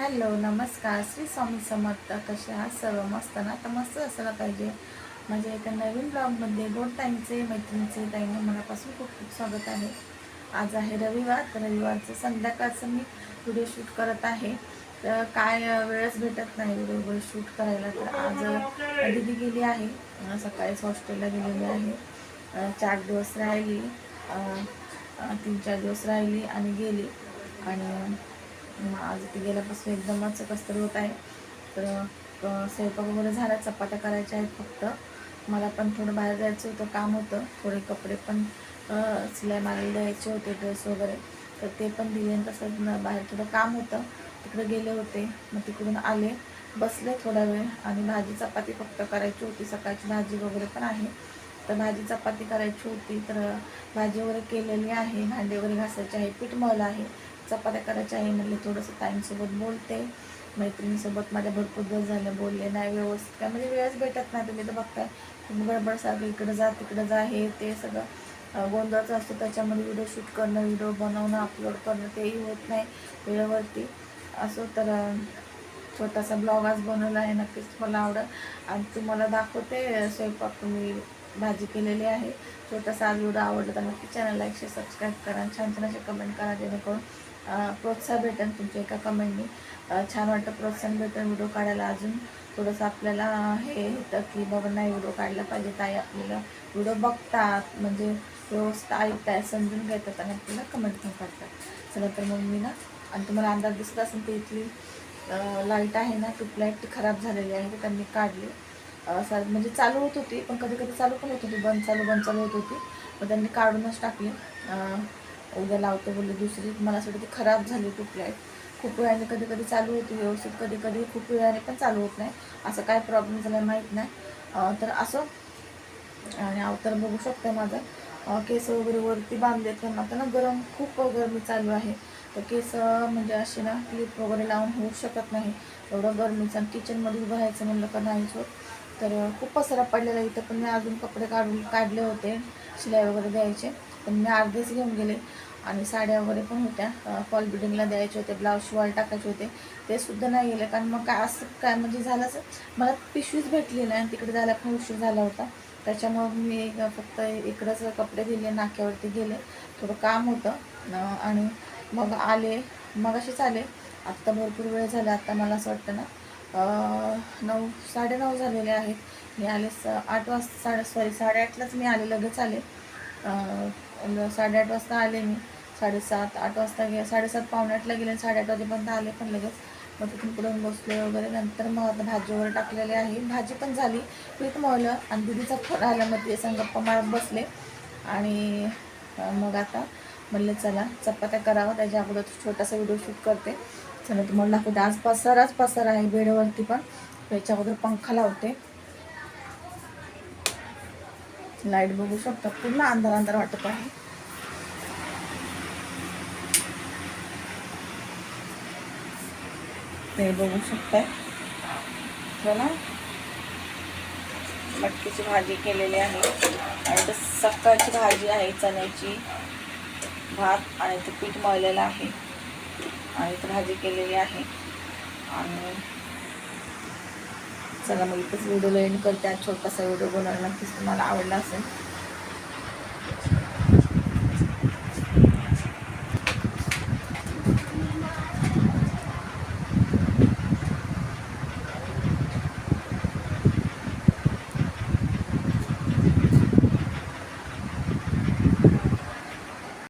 Hello नमस्कार. श्री स्वामी समर्थ कसे आहात? सर्व मस्त ना? तर मस्त असायला पाहिजे. माझ्या एका नवीन ब्लॉगमध्ये गोड टाईमचे मैत्रिणीचे ताईंना मनापासून खूप खूप स्वागत आहे. आज आहे रविवार तर रविवारचं संध्याकाळचं मी व्हिडिओ शूट करत आहे. तर काय वेळच भेटत नाही व्हिडिओ वगैरे शूट करायला. तर आज दिदी गेली आहे. सकाळीच हॉस्टेलला गेलेली आहे. चार दिवस राहिली. तीन चार दिवस राहिली आणि गेली. आणि आज ती गेल्यापासून एकदमच कसतरी होत आहे. तर स्वयंपाक वगैरे झाला चपात्या करायच्या आहेत फक्त. मला पण थोडं बाहेर जायचं होतं काम होतं. थोडे कपडे पण सिलाई मारायला द्यायचे होते ड्रेस वगैरे. तर ते पण दिले आणि तसंच बाहेर थोडं काम होतं. तिकडे गेले होते. मग तिकडून आले. बसले थोडा वेळ आणि भाजी चपाती फक्त करायची होती. सकाळची भाजी वगैरे पण आहे. तर भाजी चपाती करायची होती. तर भाजी वगैरे केलेली आहे. भांडे वगैरे घासायचे आहे. पीठ मळलं आहे. चपात्या करायच्या आहे म्हणले थोडंसं ताईंसोबत बोलते. मैत्रिणीसोबत माझ्या भरपूर दिवस झाले बोलले नाही व्यवस्थित काय म्हणजे वेळच भेटत नाही तुम्ही तर बघताय. तुम्ही गडबड सारखं इकडं जा तिकडं जा हे ते सगळं गोंधळचं असतं. असतो त्याच्यामध्ये व्हिडिओ शूट करणं व्हिडिओ बनवणं अपलोड करणं तेही होत नाही वेळेवरती. असं तर छोटासा ब्लॉग आज बनवला आहे नक्कीच तुम्हाला आवडेल. आणि तुम्हाला दाखवते स्वयंपाक तुम्ही भाजी केलेली आहे. छोटासा आज व्हिडिओ आवडला तर नक्की चॅनल लाईक शेअर सबस्क्राईब करा. छान छान असे कमेंट करा जेणेकरून प्रोत्साहन भेटेल तुमच्या एका कमेंटनी छान वाटतं प्रोत्साहन भेटेल व्हिडिओ काढायला. अजून थोडंसं आपल्याला हे होतं की बाबा नाही व्हिडिओ काढला पाहिजे. ताई आपल्याला व्हिडिओ बघतात. म्हणजे व्यवस्था ऐकताय समजून घेतात आणि आपल्याला कमेंट पण करतात. चला तर मग मी ना आणि तुम्हाला अंदाज दिसत असेल ते इथली लाइट आहे ना ट्यूबलाईट ती खराब झालेली आहे ती त्यांनी काढली. असं म्हणजे चालू होत होती पण कधी कधी चालू पण होत होती बंद चालू बंद चालू होत होती. मग त्यांनी काढूनच टाकली. उद्या लावतो बोलले दुसरी मला असं वाटतं ती खराब झाली ट्यूबलाईट खूप वेळाने कधी कधी चालू होती व्यवस्थित कधी कधी खूप वेळाने पण चालू होत नाही. असं काय प्रॉब्लेम झाला माहीत नाही. तर असं. आणि अवतार बघू शकते माझा. केस वगैरे वरती बांधले पण आता ना गरम खूप गरमी चालू आहे. तर केस म्हणजे असे ना क्लिप वगैरे लावून होऊ शकत नाही. एवढं गरमीचं आणि किचनमध्ये उभं राहायचं म्हणलं का नाहीच होत. तर खूप पसरा पडलेला इथं पण मी अजून कपडे काढून काढले होते शिलाई वगैरे द्यायचे पण मी अर्धेच घेऊन गेले. आणि साड्या वगैरे पण होत्या फॉल बिल्डिंगला द्यायचे होते ब्लाऊज शिवायला टाकायचे होते ते सुद्धा नाही गेले. कारण मग काय असं काय म्हणजे झालंच मला पिशवीच भेटली नाही आणि तिकडे जायला पण उशीर झाला होता. त्याच्यामुळं मी फक्त इकडंच कपडे दिले नाक्यावरती गेले. थोडं काम होतं आणि मग आले मग असेच आले. आत्ता भरपूर वेळ झाला आत्ता मला असं वाटतं ना नऊ साडेनऊ झालेले आहेत. मी आले स आठ वाजता साडे सॉरी साडेआठलाच मी आले लगेच आले. साडेआठ वाजता आले मी. साडेसात आठ वाजता गे साडेसात पावणे आठला गेले साडेआठ वाजेपर्यंत आले पण लगेच. मग तिथून पुढून बसले वगैरे. नंतर मग आता भाजी वगैरे टाकलेली आहे. भाजी पण झाली. पीठ मळलं आणि दिदीचा फोन आला. मग ते संग मारत बसले. आणि मग आता म्हणलं चला चपात्या करावं. त्याच्या अगोदर छोटासा व्हिडिओ शूट करते. चला तुम्हाला दाखवते. आज पसाराच पसार आहे बेडवरती पण. त्याच्या अगोदर पंखा लावते. लाइट बघू शकता पूर्ण अंधार अंधार वाटत आहे. ते बघू शकताय. चला. मटकीची भाजी केलेली आहे. आणि तर सकाळची भाजी आहे चण्याची भात आणि ते पीठ मळलेलं आहे. आणि भाजी केलेली आहे. आणि चला मग इथंच व्हिडिओला एंड करते. आज छोटासा व्हिडिओ बनवला नक्कीच तुम्हाला आवडला असेल.